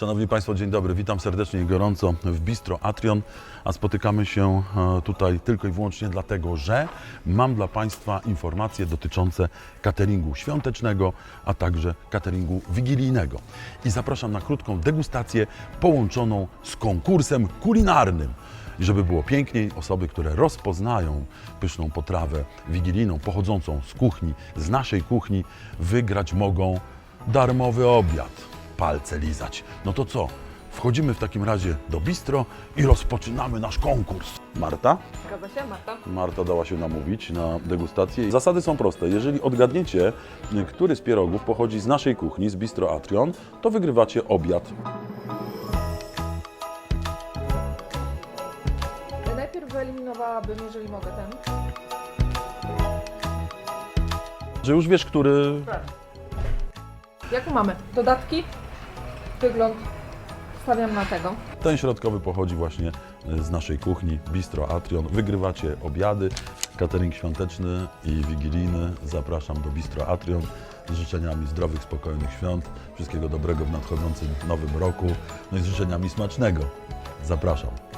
Szanowni Państwo, dzień dobry. Witam serdecznie i gorąco w Bistro Atrion, a spotykamy się e, tutaj tylko i wyłącznie dlatego, że mam dla Państwa informacje dotyczące cateringu świątecznego, a także cateringu wigilijnego. I zapraszam na krótką degustację połączoną z konkursem kulinarnym. I żeby było piękniej, osoby, które rozpoznają pyszną potrawę wigilijną pochodzącą z kuchni, z naszej kuchni, wygrać mogą darmowy obiad. Palce lizać. No to co? Wchodzimy w takim razie do bistro i rozpoczynamy nasz konkurs. Marta? Zgadza się, Marta? Marta dała się namówić na degustację. Zasady są proste. Jeżeli odgadniecie, który z pierogów pochodzi z naszej kuchni, z Bistro Atrion, to wygrywacie obiad. Ja najpierw wyeliminowałabym, jeżeli mogę, ten. Że już wiesz, który... Jak mamy? Dodatki? Wygląd stawiam na tego. Ten środkowy pochodzi właśnie e, z naszej kuchni, Bistro Atrion. Wygrywacie obiady, catering świąteczny i wigilijny. Zapraszam do Bistro Atrion z życzeniami zdrowych, spokojnych świąt, wszystkiego dobrego w nadchodzącym nowym roku, no i z życzeniami smacznego. Zapraszam.